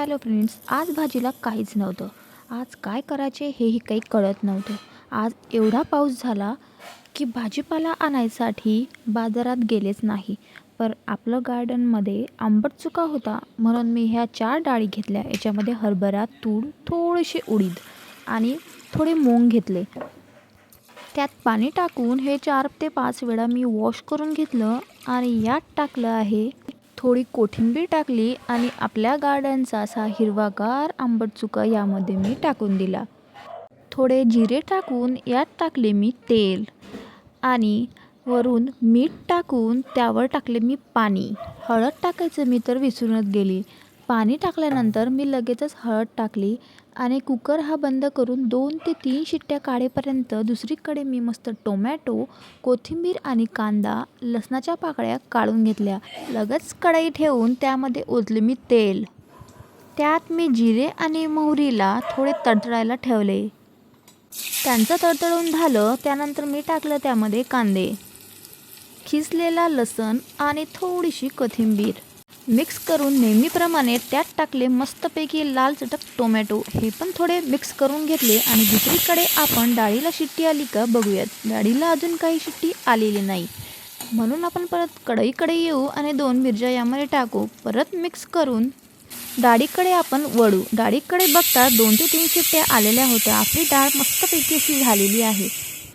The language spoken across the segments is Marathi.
हॅलो फ्रेंड्स आज भाजीला काहीच नव्हतं. आज काय करायचे हेही काही कळत नव्हतं. आज एवढा पाऊस झाला की भाजीपाला आणायसाठी बाजारात गेलेच नाही. पर आपलं गार्डनमध्ये आंबट चुका होता म्हणून मी ह्या चार डाळी घेतल्या. याच्यामध्ये हरभरा तूर थोडेसे उडीद आणि थोडे मोंग घेतले. त्यात पाणी टाकून हे चार ते पाच वेळा मी वॉश करून घेतलं आणि यात टाकलं आहे थोडी कोथिंबीर टाकली आणि आपल्या गार्डनचा असा हिरवागार आंबट चुका यामध्ये मी टाकून दिला. थोडे जिरे टाकून यात टाकले मी तेल आणि वरून मीठ टाकून त्यावर टाकले मी पाणी. हळद टाकायचं मी तर विसरूनच गेली. पाणी टाकल्यानंतर मी लगेचच हळद टाकली आणि कुकर हा बंद करून दोन ते तीन शिट्ट्या काढेपर्यंत दुसरीकडे मी मस्त टोमॅटो कोथिंबीर आणि कांदा लसणाच्या पाकळ्या काढून घेतल्या. लगेच कढई ठेवून त्यामध्ये ओतले मी तेल. त्यात मी जिरे आणि मोहरीला थोडे तडतडायला ठेवले. त्यांचं तडतडून झालं त्यानंतर मी टाकलं त्यामध्ये कांदे खिसलेला लसण आणि थोडीशी कोथिंबीर. मिक्स करून नेहमीप्रमाणे त्यात टाकले मस्तपैकी लाल चटक टोमॅटो. हे पण थोडे मिक्स करून घेतले आणि दुसरीकडे आपण डाळीला शिट्टी आली का बघूयात. डाळीला अजून काही शिट्टी आलेली नाही. म्हणून आपण परत कढईकडे येऊ आणि दोन मिरच्या यामध्ये टाकू. परत मिक्स करून डाळीकडे आपण वळू. डाळीकडे बघता दोन ते तीन शिट्ट्या आलेल्या होत्या. आपली डाळ मस्तपैकी अशी झालेली आहे.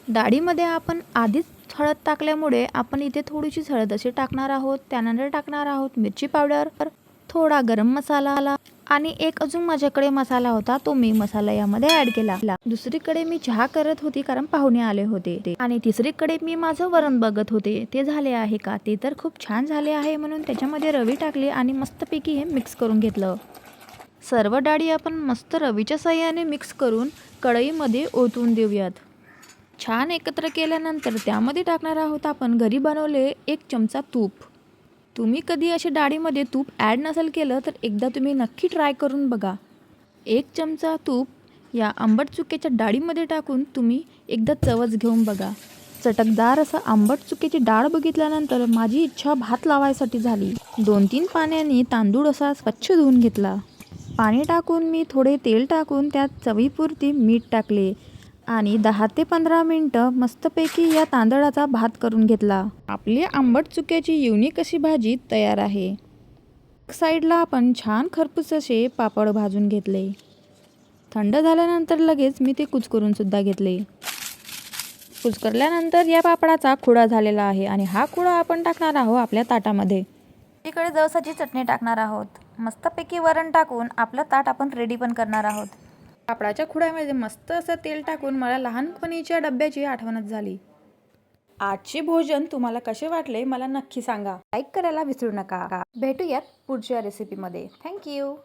डाळीमध्ये आपण आधीच हळद टाकल्यामुळे आपण इथे थोडीशी हळद अशी टाकणार आहोत त्यानंतर टाकणार आहोत मिरची पावडर थोडा गरम मसाला आला आणि एक अजून माझ्याकडे मसाला होता तो मी मसाला यामध्ये ऍड केला. दुसरीकडे मी चहा करत होती कारण पाहुणे आले होते. आणि तिसरीकडे मी माझं वरण बघत होते. ते झाले आहे का? ते तर खूप छान झाले आहे म्हणून त्याच्यामध्ये रवी टाकली आणि मस्तपैकी हे मिक्स करून घेतलं. सर्व डाळी आपण मस्त रवीच्या साह्याने मिक्स करून कढईमध्ये ओतून देऊयात. छान एकत्र केल्यानंतर त्यामध्ये टाकणार आहोत आपण घरी बनवले एक चमचा तूप. तुम्ही कधी अशा डाळीमध्ये तूप ॲड नसेल केलं तर एकदा तुम्ही नक्की ट्राय करून बघा. एक चमचा तूप या आंबट चुक्याच्या डाळीमध्ये टाकून तुम्ही एकदा चवच घेऊन बघा. चटकदार असं आंबट चुकीची डाळ बघितल्यानंतर माझी इच्छा भात लावायसाठी झाली. दोन तीन पाण्याने तांदूळ असा स्वच्छ धुवून घेतला. पाणी टाकून मी थोडे तेल टाकून त्यात चवीपुरती मीठ टाकले. आणि दहा ते पंधरा मिनटं मस्तपैकी या तांदळाचा भात करून घेतला. आपली आंबट चुक्याची युनिक अशी भाजी तयार आहे. साईडला आपण छान खरपूस असे पापड भाजून घेतले. थंड झाल्यानंतर लगेच मी ते कुचकरूनसुद्धा घेतले. कुचकरल्यानंतर या पापडाचा खुडा झालेला आहे आणि हा खुडा आपण टाकणार आहोत आपल्या ताटामध्ये. इकडे जवसाची चटणी टाकणार आहोत. मस्तपैकी वरण टाकून आपलं ताट आपण रेडी पण करणार आहोत. कापडाच्या खुड्यामध्ये मस्त असं तेल टाकून मला लहानपणीच्या डब्याची आठवणच झाली. आजचे भोजन तुम्हाला कसे वाटले मला नक्की सांगा. लाईक करायला विसरू नका. भेटूयात पुढच्या रेसिपीमध्ये थँक्यू